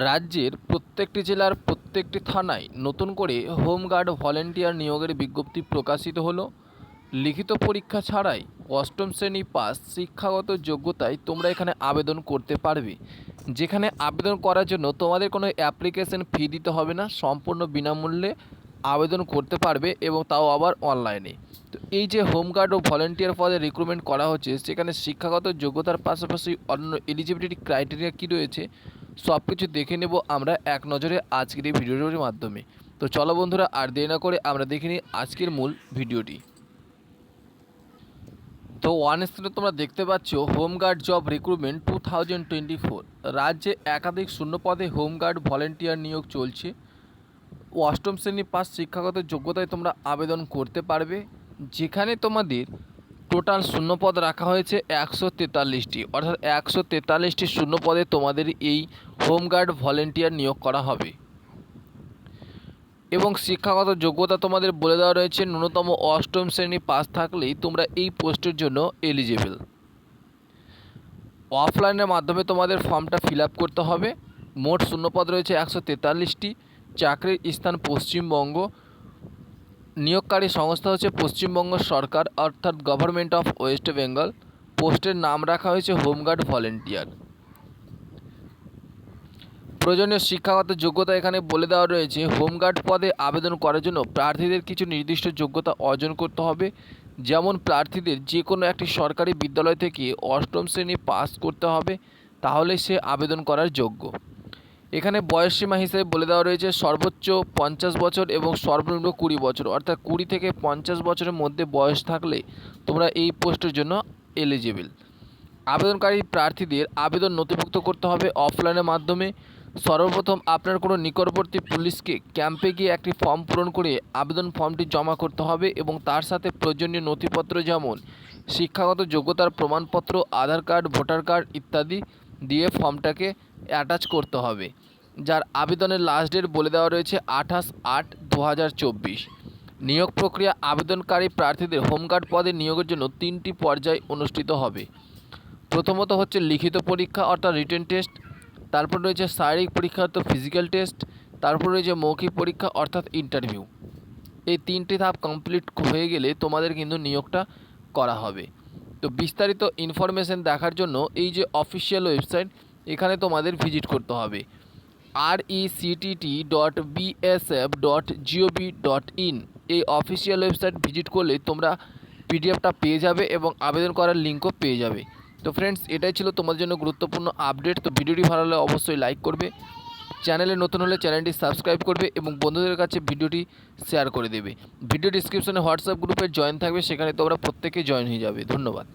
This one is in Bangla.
রাজ্যের প্রত্যেকটি জেলার প্রত্যেকটি থানায় নতুন করে হোমগার্ড ভলেন্টিয়ার নিয়োগের বিজ্ঞপ্তি প্রকাশিত হলো। লিখিত পরীক্ষা ছাড়াই অষ্টম শ্রেণি পাস শিক্ষাগত যোগ্যতায় তোমরা এখানে আবেদন করতে পারবে। যেখানে আবেদন করার জন্য তোমাদের কোনো অ্যাপ্লিকেশন ফি দিতে হবে না, সম্পূর্ণ বিনামূল্যে আবেদন করতে পারবে এবং তাও আবার অনলাইনে তো এই যে হোমগার্ড ও ভলেন্টিয়ার পদে রিক্রুটমেন্ট করা হচ্ছে, সেখানে শিক্ষাগত যোগ্যতার পাশাপাশি অন্য এলিজিবিলিটি ক্রাইটেরিয়া কী রয়েছে সব কিছু দেখে নেব আমরা এক নজরে আজকের এই ভিডিওটির মাধ্যমে। তো চলো বন্ধুরা, আর দেরি না করে আমরা দেখে নিই আজকের মূল ভিডিওটি। তো ওয়ান স্ক্রিনে তোমরা দেখতে পাচ্ছ home guard job recruitment two thousand twenty four রাজ্যে একাধিক শূন্য পদে হোমগার্ড ভলেন্টিয়ার নিয়োগ চলছে। অষ্টম শ্রেণি পাস শিক্ষাগত যোগ্যতায় তোমরা আবেদন করতে পারবে। যেখানে তোমাদের টোটাল শূন্যপদ রাখা হয়েছে একশো তেতাল্লিশটি। অর্থাৎ একশো তেতাল্লিশটি শূন্যপদে তোমাদের এই হোমগার্ড ভলেন্টিয়ার নিয়োগ করা হবে। এবং শিক্ষাগত যোগ্যতা তোমাদের বলে দেওয়া রয়েছে, ন্যূনতম অষ্টম শ্রেণি পাস থাকলেই তোমরা এই পোস্টের জন্য এলিজিবল অফলাইনের মাধ্যমে তোমাদের ফর্মটা ফিল করতে হবে। মোট শূন্যপদ রয়েছে একশো তেতাল্লিশটি। চাকরির স্থান পশ্চিমবঙ্গ। নিয়োগকারী সংস্থা হচ্ছে পশ্চিমবঙ্গ সরকার, অর্থাৎ গভর্নমেন্ট অফ ওয়েস্ট বেঙ্গল পোস্টের নাম রাখা হয়েছে হোমগার্ড ভলেন্টিয়ার প্রয়োজনীয় শিক্ষাগত যোগ্যতা এখানে বলে দেওয়া রয়েছে হোমগার্ড পদে আবেদন করার জন্য প্রার্থীদের কিছু নির্দিষ্ট যোগ্যতা অর্জন করতে হবে। যেমন প্রার্থীদের যে কোনো একটি সরকারি বিদ্যালয় থেকে অষ্টম শ্রেণি পাস করতে হবে, তাহলে সে আবেদন করার যোগ্য। এখানে বয়সসীমা হিসেবে বলে দেওয়া রয়েছে সর্বোচ্চ পঞ্চাশ বছর এবং সর্বনিম্ন কুড়ি বছর। অর্থাৎ কুড়ি থেকে পঞ্চাশ বছরের মধ্যে বয়স থাকলে তোমরা এই পোস্টের জন্য এলিজিবল আবেদনকারী প্রার্থীদের আবেদন নথিভুক্ত করতে হবে অফলাইনের মাধ্যমে। সর্বপ্রথম আপনার কোনো নিকটবর্তী পুলিশকে ক্যাম্পে গিয়ে একটি ফর্ম পূরণ করে আবেদন ফর্মটি জমা করতে হবে এবং তার সাথে প্রয়োজনীয় নথিপত্র যেমন শিক্ষাগত যোগ্যতার প্রমাণপত্র, আধার কার্ড, ভোটার কার্ড ইত্যাদি দিয়ে ফর্মটাকে অ্যাটাচ করতে হবে, যার আবেদনের লাস্ট ডেট বলে দেওয়া রয়েছে আঠাশ আট দু নিয়োগ প্রক্রিয়া আবেদনকারী প্রার্থীদের হোমগার্ড পদে নিয়োগের জন্য তিনটি পর্যায় অনুষ্ঠিত হবে। প্রথমত হচ্ছে লিখিত পরীক্ষা অর্থাৎ রিটেন টেস্ট তারপর রয়েছে শারীরিক পরীক্ষা অর্থাৎ ফিজিক্যাল টেস্ট তারপর রয়েছে মৌখিক পরীক্ষা অর্থাৎ ইন্টারভিউ এই তিনটি ধাপ কমপ্লিট হয়ে গেলে তোমাদের কিন্তু নিয়োগটা করা হবে। তো বিস্তারিত ইনফরমেশন দেখার জন্য এই যে অফিসিয়াল ওয়েবসাইট এখানে তোমাদের ভিজিট করতে হবে। আর ECTT dot BSF dot GOV dot in এই অফিসিয়াল ওয়েবসাইট ভিজিট করলে তোমরা পিডিএফটা পেয়ে যাবে এবং আবেদন করার লিঙ্কও পেয়ে যাবে। তো ফ্রেন্ডস এটাই ছিল তোমাদের জন্য গুরুত্বপূর্ণ আপডেট তো ভিডিওটি ভালো লাগলে অবশ্যই লাইক করবে। চ্যানেলে নতুন হলে চ্যানেলটি সাবস্ক্রাইব করবে এবং বন্ধুদের কাছে ভিডিওটি শেয়ার করে দেবে। ভিডিও ডিসক্রিপশনে হোয়াটসঅ্যাপ গ্রুপে জয়েন থাকবে, সেখানে তোমরা প্রত্যেকে জয়েন হয়ে যাবে। ধন্যবাদ।